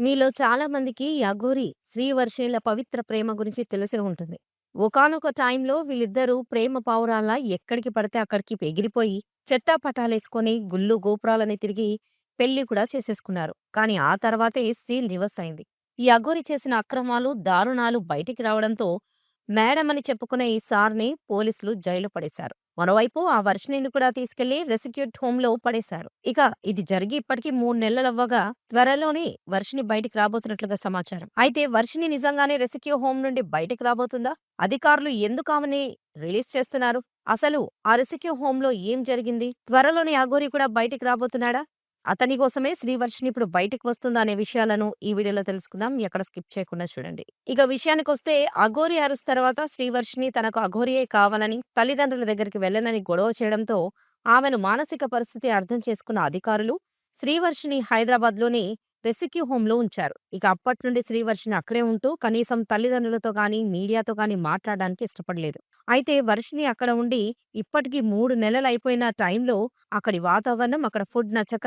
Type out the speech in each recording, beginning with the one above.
మీలో చాలా మందికి ఈ అఘోరి, శ్రీవర్షిణిల పవిత్ర ప్రేమ గురించి తెలిసే ఉంటుంది. ఒకానొక టైంలో వీళ్ళిద్దరూ ప్రేమ పావురాల్లా ఎక్కడికి పడితే అక్కడికి ఎగిరిపోయి, చెట్టాపటాలేసుకొని గుళ్ళు, గోపురాలని తిరిగి పెళ్ళి కూడా చేసేసుకున్నారు. కానీ ఆ తర్వాతే సీల్ రివర్స్ అయింది. ఈ అఘోరి చేసిన అక్రమాలు, దారుణాలు బయటికి రావడంతో మేడం అని చెప్పుకునే ఈ సార్‌ని పోలీసులు జైలు పడేశారు. మరోవైపు ఆ వర్షిణిని కూడా తీసుకెళ్ళి రెసిక్యూట్ హోమ్లో పడేశారు. ఇక ఇది జరిగి ఇప్పటికీ మూడు నెలలవ్వగా త్వరలోనే వర్షిణి బయటికి రాబోతున్నట్లుగా సమాచారం. అయితే వర్షిణి నిజంగానే రెస్క్యూ హోమ్ నుండి బయటికి రాబోతుందా? అధికారులు ఎందుకు ఆమెని రిలీజ్ చేస్తున్నారు? అసలు ఆ రెస్క్యూ హోమ్‌లో ఏం జరిగింది? త్వరలోనే అఘోరి కూడా బయటికి రాబోతున్నాడా? అతని కోసమే శ్రీవర్షిణి ఇప్పుడు బయటకు వస్తుందా అనే విషయాలను ఈ వీడియోలో తెలుసుకుందాం. ఎక్కడ స్కిప్ చేయకుండా చూడండి. ఇక విషయానికొస్తే అఘోరి అరెస్ట్ తర్వాత శ్రీవర్షిణి తనకు అఘోరియే కావాలని తల్లిదండ్రుల దగ్గరికి వెళ్ళనని గొడవ చేయడంతో ఆమెను మానసిక పరిస్థితి అర్థం చేసుకున్న అధికారులు శ్రీవర్షిణి హైదరాబాద్‌లోని రెస్క్యూ హోంలో ఉంచారు. ఇక అప్పటి నుండి శ్రీవర్షిణి అక్కడే ఉంటూ కనీసం తల్లిదండ్రులతో గానీ, మీడియాతో గానీ మాట్లాడడానికి ఇష్టపడలేదు. అయితే వర్షిణి అక్కడ ఉండి ఇప్పటికీ మూడు నెలలు అయిపోయిన టైంలో అక్కడి వాతావరణం, అక్కడ ఫుడ్ నచ్చక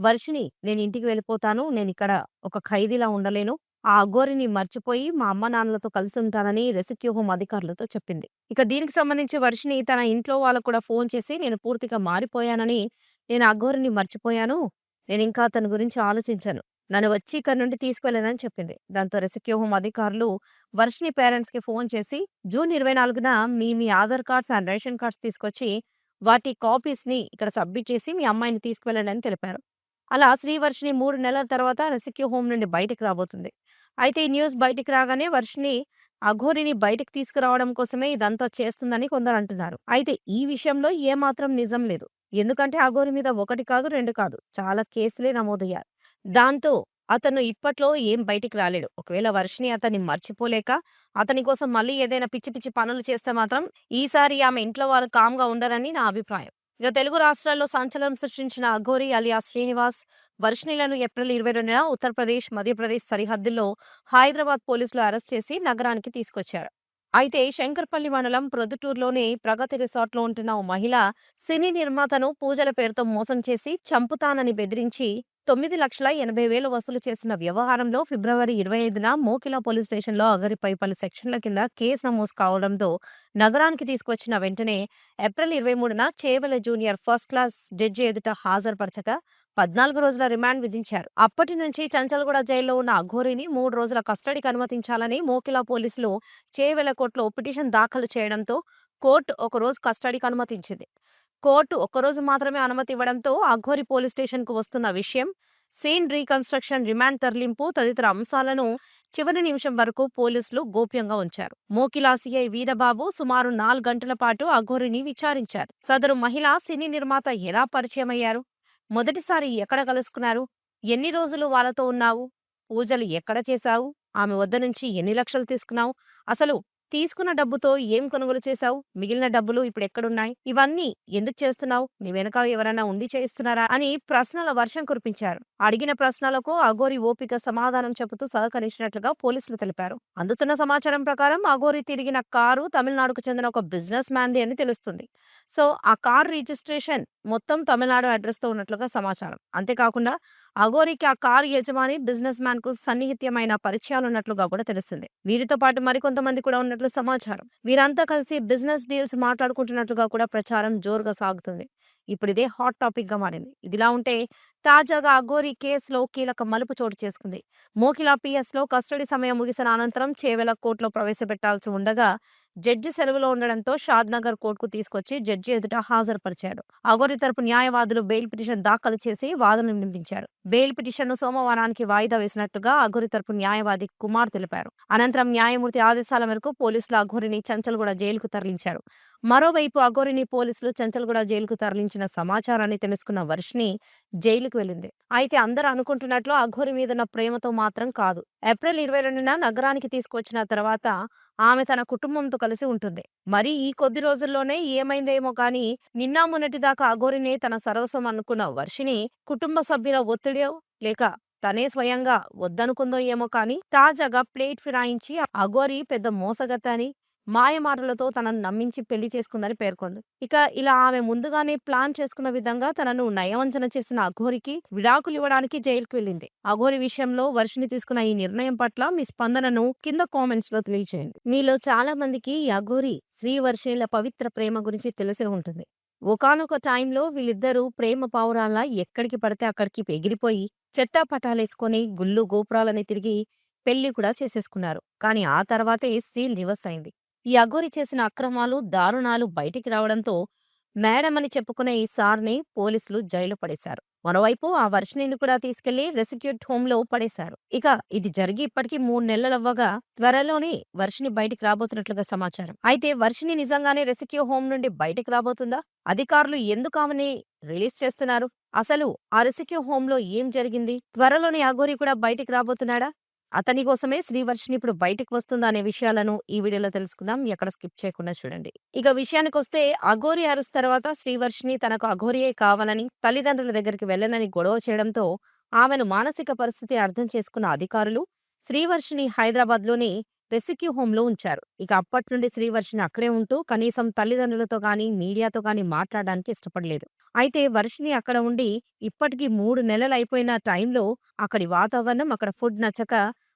వర్షిణి నేను ఇంటికి వెళ్ళిపోతాను. నేను ఇక్కడ ఒక ఖైదీలా ఉండలేను. ఆ అఘోరిని మర్చిపోయి మా అమ్మానాన్నలతో కలిసుంటానని రెస్క్యూ హోమ్ అధికారులతో చెప్పింది. ఇక దీనికి సంబంధించి వర్షిణి తన ఇంట్లో వాళ్ళకు కూడా ఫోన్ చేసి నేను పూర్తిగా మారిపోయానని, నేను అఘోరిని మర్చిపోయాను. నేను ఇంకా అతని గురించి ఆలోచించాను నన్ను వచ్చి ఇక్కడ నుండి తీసుకువెళ్ళనని చెప్పింది. దాంతో రెస్క్యూ హోమ్ అధికారులు వర్షిణి పేరెంట్స్‌కి ఫోన్ చేసి జూన్ 24న మీ మీ Aadhaar cards and ration cards తీసుకొచ్చి వాటి కాపీస్‌ని ఇక్కడ సబ్మిట్ చేసి మీ అమ్మాయిని తీసుకువెళ్ళండి అని తెలిపారు. అలా శ్రీవర్షిణి మూడు నెలల తర్వాత రెస్క్యూ హోమ్ నుండి బయటికి రాబోతుంది. అయితే ఈ న్యూస్ బయటికి రాగానే వర్షిణి అఘోరిని బయటికి తీసుకురావడం కోసమే ఇదంతా చేస్తుందని కొందరు అంటున్నారు అయితే ఈ విషయంలో ఏమాత్రం నిజం లేదు. ఎందుకంటే అఘోరి మీద ఒకటి కాదు, రెండు కాదు చాలా కేసులే నమోదయ్యారు దాంతో అతను ఇప్పట్లో ఏం బయటికి రాలేడు. ఒకవేళ వర్షిణి అతన్ని మర్చిపోలేక అతని కోసం మళ్ళీ ఏదైనా పిచ్చి పిచ్చి పనులు చేస్తే మాత్రం ఈసారి ఆమె ఇంట్లో వాళ్ళు కామ్‌గా ఉండరని నా అభిప్రాయం. ఇక తెలుగు రాష్ట్రాల్లో సంచలనం సృష్టించిన అఘోరి అలియా శ్రీనివాస్, వర్షిణిలను ఏప్రిల్ 22న ఉత్తరప్రదేశ్, మధ్యప్రదేశ్ సరిహద్దుల్లో హైదరాబాద్ పోలీసులు అరెస్ట్ చేసి నగరానికి తీసుకొచ్చారు. అయితే శంకర్పల్లి మండలం ప్రొద్దుటూరులోని ప్రగతి రిసార్ట్‌లో ఉంటున్న ఓ మహిళ సినీ నిర్మాతను పూజల పేరుతో మోసం చేసి చంపుతానని బెదిరించి 9,80,000 వసూలు చేసిన వ్యవహారంలో ఫిబ్రవరి 25న మోకిలా పోలీస్ స్టేషన్‌లో అగరిపై పలు సెక్షన్ల కింద కేసు నమోదు కావడంతో నగరానికి తీసుకొచ్చిన వెంటనే ఏప్రిల్ ఇరవై మూడున Chevella junior first class judge ఎదుట హాజరుపరచగా 14 రోజుల రిమాండ్ విధించారు. అప్పటి నుంచి చంచల్గూడ జైల్లో ఉన్న అఘోరిని మూడు రోజుల కస్టడీకి అనుమతించాలని మోకిలా పోలీసులు చేవెల కోర్టులో పిటిషన్ దాఖలు చేయడంతో కోర్టు ఒక రోజు కస్టడీకి అనుమతించింది. కోర్టు ఒక్కరోజు మాత్రమే అనుమతి ఇవ్వడంతో అఘోరి పోలీస్ స్టేషన్‌కు వస్తున్న విషయం, సీన్ రీకన్‌స్ట్రక్షన్, రిమాండ్ తరలింపు తదితర అంశాలను చివరి నిమిషం వరకు పోలీసులు గోప్యంగా ఉంచారు. మోకిలాసిఐ వీరబాబు సుమారు నాలుగు గంటల పాటు అఘోరిని విచారించారు. సదరు మహిళ సినీ నిర్మాత ఎలా పరిచయమయ్యారు? మొదటిసారి ఎక్కడ కలుసుకున్నారు? ఎన్ని రోజులు వాళ్ళతో ఉన్నావు? పూజలు ఎక్కడ చేశావు? ఆమె వద్ద నుంచి ఎన్ని లక్షలు తీసుకున్నావు? అసలు తీసుకున్న డబ్బుతో ఏం కొనుగోలు చేశావు? మిగిలిన డబ్బులు ఇప్పుడు ఎక్కడున్నాయి ఇవన్నీ ఎందుకు చేస్తున్నావు? నీ వెనకాల ఎవరైనా ఉండి చేయిస్తున్నారా? అని ప్రశ్నల వర్షం కురిపించారు. అడిగిన ప్రశ్నలకు అఘోరి ఓపిక సమాధానం చెబుతూ సహకరించినట్లుగా పోలీసులు తెలిపారు. అందుతున్న సమాచారం ప్రకారం అఘోరి తిరిగిన కారు తమిళనాడుకు చెందిన ఒక బిజినెస్ మ్యాన్‌ది అని తెలుస్తుంది. సో, ఆ కారు రిజిస్ట్రేషన్ మొత్తం తమిళనాడు అడ్రస్తో ఉన్నట్లుగా సమాచారం. అంతేకాకుండా అఘోరికి ఆ కారు యజమాని, బిజినెస్ మ్యాన్కు సన్నిహిత్యమైన పరిచయాలున్నట్లుగా కూడా తెలిసింది. వీరితో పాటు మరికొంతమంది కూడా ఉన్నట్లు సమాచారం. వీరంతా కలిసి బిజినెస్ డీల్స్ మాట్లాడుకుంటున్నట్లుగా కూడా ప్రచారం జోరుగా సాగుతుంది. ఇప్పుడిదే హాట్ టాపిక్‌గా మారింది. ఇదిలా ఉంటే తాజాగా అఘోరి కేసులో కీలక మలుపు చోటు చేసుకుంది. మోకిలా పీఎస్‌లో కస్టడీ సమయం ముగిసిన అనంతరం చేవెల కోర్టులో ప్రవేశపెట్టాల్సి ఉండగా జడ్జి సెలవులో ఉండడంతో షాద్‌నగర్ కోర్టుకు తీసుకొచ్చి జడ్జి ఎదుట హాజరుపరిచాడు. అఘోరి తరపు న్యాయవాదులు బెయిల్ పిటిషన్ దాఖలు చేసి వాదనలు వినిపించారు. బెయిల్ పిటిషన్‌ను సోమవారానికి వాయిదా వేసినట్టుగా అఘోరి తరపు న్యాయవాది కుమార్ తెలిపారు. అనంతరం న్యాయమూర్తి ఆదేశాల మేరకు పోలీసులు అఘోరిని చంచల్గూడ జైలుకు తరలించారు. మరోవైపు అఘోరిని పోలీసులు చంచల్గూడ జైలుకు తరలించిన సమాచారాన్ని తెలుసుకున్న వర్షిణి జైలుకు వెళ్ళింది. అయితే అందరూ అనుకుంటున్నట్లు అఘోరి మీదున్న ప్రేమతో మాత్రం కాదు. ఏప్రిల్ 22న నగరానికి తీసుకొచ్చిన తర్వాత ఆమె తన కుటుంబంతో కలిసి ఉంటుంది. మరి ఈ కొద్ది రోజుల్లోనే ఏమైందేమో కానీ నిన్న మొన్నటి దాకా అఘోరినే తన సర్వస్వం అనుకున్న వర్షిణి కుటుంబ సభ్యుల ఒత్తిడో లేక తనే స్వయంగా వద్దనుకుందో ఏమో కానీ తాజాగా ప్లేట్ ఫిరాయించి అఘోరి పెద్ద మాయ మాయమాటలతో తనను నమ్మించి పెళ్ళి చేసుకుందని పేర్కొంది. ఇక ఇలా ఆమె ముందుగానే ప్లాన్ చేసుకున్న విధంగా తనను నయవంచన చేసిన అఘోరికి విడాకులు ఇవ్వడానికి జైలుకి వెళ్ళింది. అఘోరి విషయంలో వర్షిని తీసుకున్న ఈ నిర్ణయం పట్ల మీ స్పందనను కింద కామెంట్స్‌లో తెలియజేయండి. మీలో చాలా మందికి ఈ అఘోరి, శ్రీవర్షినిల పవిత్ర ప్రేమ గురించి తెలిసే ఉంటుంది. ఒకానొక టైంలో వీళ్ళిద్దరూ ప్రేమ పావురాల్లా ఎక్కడికి పడితే అక్కడికి ఎగిరిపోయి చెట్టాపటాలేసుకొని గుళ్ళు గోపురాలని తిరిగి పెళ్ళి కూడా చేసేసుకున్నారు. కానీ ఆ తర్వాతే సీల్ రివర్స్ అయింది. ఈ అఘోరి చేసిన అక్రమాలు, దారుణాలు బయటికి రావడంతో మేడమ్ అని చెప్పుకునే ఈ సార్‌ని పోలీసులు జైలు పడేశారు. మరోవైపు ఆ వర్షిణిని కూడా తీసుకెళ్ళి రెసిక్యూట్ హోమ్‌లో పడేశారు. ఇక ఇది జరిగి ఇప్పటికి 3 నెలలవ్వగా త్వరలోనే వర్షిణి బయటికి రాబోతున్నట్లుగా సమాచారం. అయితే వర్షిణి నిజంగానే రెసిక్యూ హోమ్ నుండి బయటికి రాబోతుందా? అధికారులు ఎందుకు ఆమెని రిలీజ్ చేస్తున్నారు? అసలు ఆ రెస్క్యూ హోమ్‌లో ఏం జరిగింది? త్వరలోనే అఘోరి కూడా బయటికి రాబోతున్నాడా? అతని కోసమే శ్రీవర్షిని ఇప్పుడు బయటకు వస్తుందా అనే విషయాలను ఈ వీడియోలో తెలుసుకుందాం. ఎక్కడ స్కిప్ చేయకుండా చూడండి. ఇక విషయానికొస్తే అఘోరి అరెస్ట్ తర్వాత శ్రీవర్షిని తనకు అఘోరియే కావాలని, తల్లిదండ్రుల దగ్గరికి వెళ్ళనని గొడవ చేయడంతో ఆమెను మానసిక పరిస్థితి అర్థం చేసుకున్న అధికారులు శ్రీవర్షిని హైదరాబాద్‌లోని రెస్క్యూ హోమ్‌లో ఉంచారు. ఇక అప్పటి నుండి శ్రీవర్షిని అక్కడే ఉంటూ కనీసం తల్లిదండ్రులతో కానీ మీడియాతో కానీ మాట్లాడడానికి ఇష్టపడలేదు. అయితే వర్షిని అక్కడ ఉండి ఇప్పటికీ మూడు నెలలు అయిపోయిన టైంలో అక్కడి వాతావరణం, అక్కడ ఫుడ్ నచ్చక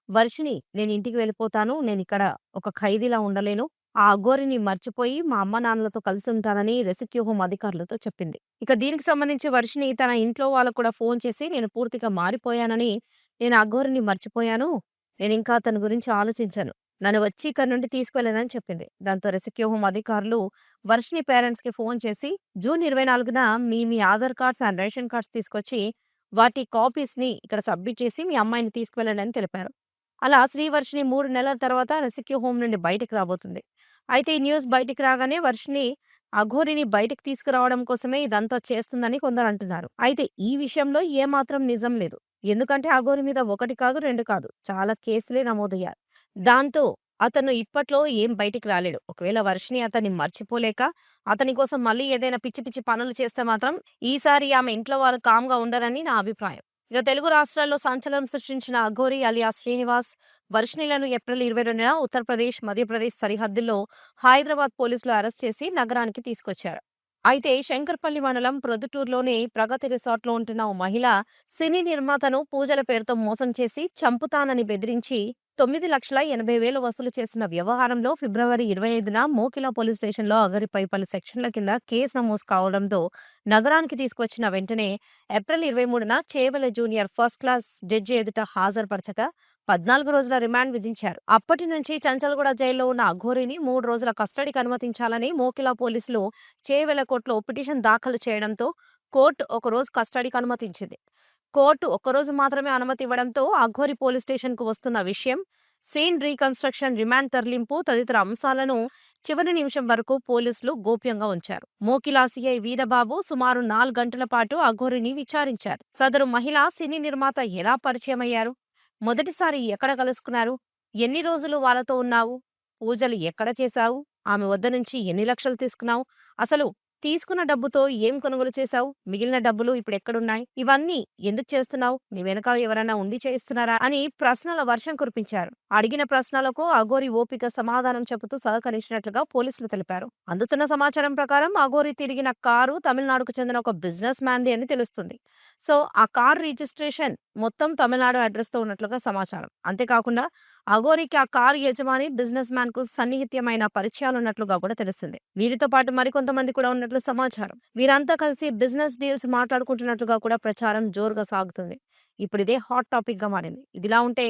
వర్షిని నేను ఇంటికి వెళ్ళిపోతాను. నేను ఇక్కడ ఒక ఖైదీలా ఉండలేను. ఆ అఘోరిని మర్చిపోయి మా అమ్మ నాన్నలతో కలిసి ఉంటానని రెస్క్యూ హోమ్ అధికారులతో చెప్పింది. ఇక దీనికి సంబంధించి వర్షిని తన ఇంట్లో వాళ్ళకు కూడా ఫోన్ చేసి నేను పూర్తిగా మారిపోయానని, నేను అఘోరిని మర్చిపోయాను. నేను ఇంకా అతని గురించి ఆలోచించాను నన్ను వచ్చి ఇక్కడ నుండి తీసుకువెళ్ళనని చెప్పింది. దాంతో రెస్క్యూ హోమ్ అధికారులు వర్షిని పేరెంట్స్‌కి ఫోన్ చేసి జూన్ 24న మీ మీ Aadhaar cards and ration cards తీసుకొచ్చి వాటి కాపీస్‌ని ఇక్కడ సబ్మిట్ చేసి మీ అమ్మాయిని తీసుకువెళ్ళండి అని తెలిపారు. అలా శ్రీవర్షిని మూడు నెలల తర్వాత రెస్క్యూ హోమ్ నుండి బయటికి రాబోతుంది. అయితే ఈ న్యూస్ బయటికి రాగానే వర్షిని అఘోరిని బయటికి తీసుకురావడం కోసమే ఇదంతా చేస్తుందని కొందరు అంటున్నారు అయితే ఈ విషయంలో ఏమాత్రం నిజం లేదు. ఎందుకంటే అఘోరి మీద ఒకటి కాదు, రెండు కాదు చాలా కేసులే నమోదయ్యారు దాంతో అతను ఇప్పట్లో ఏం బయటికి రాలేడు. ఒకవేళ వర్షిని అతన్ని మర్చిపోలేక అతని కోసం మళ్ళీ ఏదైనా పిచ్చి పిచ్చి పనులు చేస్తే మాత్రం ఈసారి ఆమె ఇంట్లో వాళ్ళు కామ్‌గా ఉండరని నా అభిప్రాయం. ఇక తెలుగు రాష్ట్రాల్లో సంచలనం సృష్టించిన అఘోరి అలియా శ్రీనివాస్, వర్షిణిలను ఏప్రిల్ 22న ఉత్తరప్రదేశ్, మధ్యప్రదేశ్ సరిహద్దుల్లో హైదరాబాద్ పోలీసులు అరెస్ట్ చేసి నగరానికి తీసుకొచ్చారు. అయితే శంకర్పల్లి మండలం ప్రొద్దుటూరులోని ప్రగతి రిసార్ట్‌లో ఉంటున్న ఓ మహిళ సినీ నిర్మాతను పూజల పేరుతో మోసం చేసి చంపుతానని బెదిరించి 9,80,000 వసూలు చేసిన వ్యవహారంలో ఫిబ్రవరి 25న మోకిలా పోలీస్ స్టేషన్‌లో అగరిపై పలు సెక్షన్ల కింద కేసు నమోదు కావడంతో నగరానికి తీసుకొచ్చిన వెంటనే ఏప్రిల్ ఇరవై మూడున Chevella junior first class judge ఎదుట హాజరుపరచగా 14 రోజుల రిమాండ్ విధించారు. అప్పటి నుంచి చంచల్గూడ జైల్లో ఉన్న అఘోరిని మూడు రోజుల కస్టడీకి అనుమతించాలని మోకిలా పోలీసులు చేవెల కోర్టులో పిటిషన్ దాఖలు చేయడంతో కోర్టు ఒకరోజు కస్టడీకి అనుమతించింది. కోర్టు ఒక్కరోజు మాత్రమే అనుమతి ఇవ్వడంతో అఘోరి పోలీస్ స్టేషన్‌కు వస్తున్న విషయం, సీన్ రీకన్‌స్ట్రక్షన్, రిమాండ్ తరలింపు తదితర అంశాలను చివరి నిమిషం వరకు పోలీసులు గోప్యంగా ఉంచారు. మోకిలా సీఐ వీరబాబు సుమారు నాలుగు గంటల పాటు అఘోరిని విచారించారు. సదరు మహిళ సినీ నిర్మాత ఎలా పరిచయమయ్యారు? మొదటిసారి ఎక్కడ కలుసుకున్నారు? ఎన్ని రోజులు వాళ్ళతో ఉన్నావు? పూజలు ఎక్కడ చేశావు? ఆమె వద్ద నుంచి ఎన్ని లక్షలు తీసుకున్నావు? అసలు తీసుకున్న డబ్బుతో ఏం కొనుగోలు చేశావు? మిగిలిన డబ్బులు ఇప్పుడెక్కడున్నాయి? ఇవన్నీ ఎందుకు చేస్తున్నావు? నీ వెనకాల ఎవరైనా ఉండి చేయిస్తున్నారా? అని ప్రశ్నల వర్షం కురిపించారు. అడిగిన ప్రశ్నలకు అఘోరి ఓపిక సమాధానం చెబుతూ సహకరించినట్లుగా పోలీసులు తెలిపారు. అందుతున్న సమాచారం ప్రకారం అఘోరి తిరిగిన కారు తమిళనాడుకు చెందిన ఒక బిజినెస్ మ్యాన్‌ది అని తెలుస్తుంది. సో, ఆ కారు రిజిస్ట్రేషన్ మొత్తం తమిళనాడు అడ్రస్‌తో ఉన్నట్లుగా సమాచారం. అంతేకాకుండా అఘోరికి ఆ కారు యజమాని, బిజినెస్ మ్యాన్‌కు సన్నిహిత్యమైన పరిచయాలున్నట్లుగా కూడా తెలిసింది. వీరితో పాటు మరికొంతమంది కూడా ఉన్నట్లు సమాచారం. వీరంతా కలిసి బిజినెస్ డీల్స్ మాట్లాడుకుంటున్నట్లుగా కూడా ప్రచారం జోరుగా సాగుతుంది. ఇప్పుడిదే హాట్ టాపిక్గా మారింది. ఇదిలా ఉంటే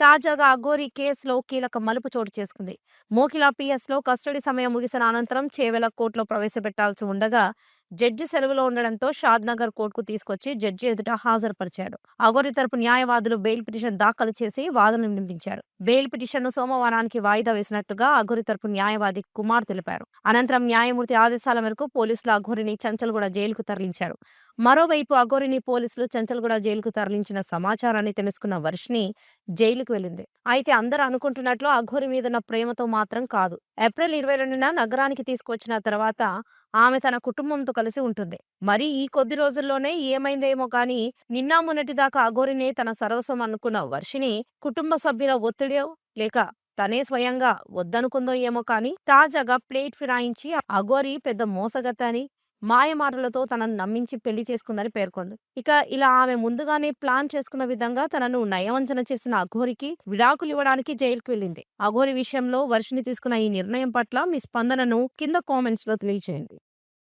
తాజాగా అఘోరి కేసులో కీలక మలుపు చోటు చేసుకుంది. మోకిలా పీఎస్‌లో కస్టడీ సమయం ముగిసిన అనంతరం చేవెళ్ళ కోర్టులో ప్రవేశపెట్టాల్సి ఉండగా జడ్జి సెలవులో ఉండడంతో షాద్‌నగర్ కోర్టుకు తీసుకొచ్చి జడ్జి ఎదుట హాజరుపరిచాడు. అఘోరి తరపు న్యాయవాదులు బెయిల్ పిటిషన్ దాఖలు చేసి వాదనలు వినిపించారు. బెయిల్ పిటిషన్‌ను సోమవారానికి వాయిదా వేసినట్టుగా అఘోరి తరపు న్యాయవాది కుమార్ తెలిపారు. అనంతరం న్యాయమూర్తి ఆదేశాల మేరకు పోలీసులు అఘోరిని చంచల్గూడ జైలుకు తరలించారు. మరోవైపు అఘోరిని పోలీసులు చంచల్గూడ జైలుకు తరలించిన సమాచారాన్ని తెలుసుకున్న వర్షిని జైలుకు వెళ్ళింది. అయితే అందరూ అనుకుంటున్నట్లు అఘోరి మీదున్న ప్రేమతో మాత్రం కాదు. ఏప్రిల్ 22న నగరానికి తీసుకొచ్చిన తర్వాత ఆమె తన కుటుంబంతో కలిసి ఉంటుంది. మరి ఈ కొద్ది రోజుల్లోనే ఏమైందేమో కానీ నిన్న మొన్నటిదాకా అఘోరినే తన సర్వస్వం అనుకున్న వర్షిని కుటుంబ సభ్యుల ఒత్తిడో లేక తనే స్వయంగా వద్దనుకుందో ఏమో కానీ తాజాగా ప్లేట్ ఫిరాయించి అఘోరి పెద్ద మోసగత్త మాయ మాయమాటలతో తనను నమ్మించి పెళ్ళి చేసుకుందని పేర్కొంది. ఇక ఇలా ఆమె ముందుగానే ప్లాన్ చేసుకున్న విధంగా తనను నయవంచన చేసిన అఘోరికి విడాకులు ఇవ్వడానికి జైలుకు వెళ్ళింది. అఘోరి విషయంలో వర్షిని తీసుకున్న ఈ నిర్ణయం పట్ల మీ స్పందనను కింద కామెంట్స్లో తెలియజేయండి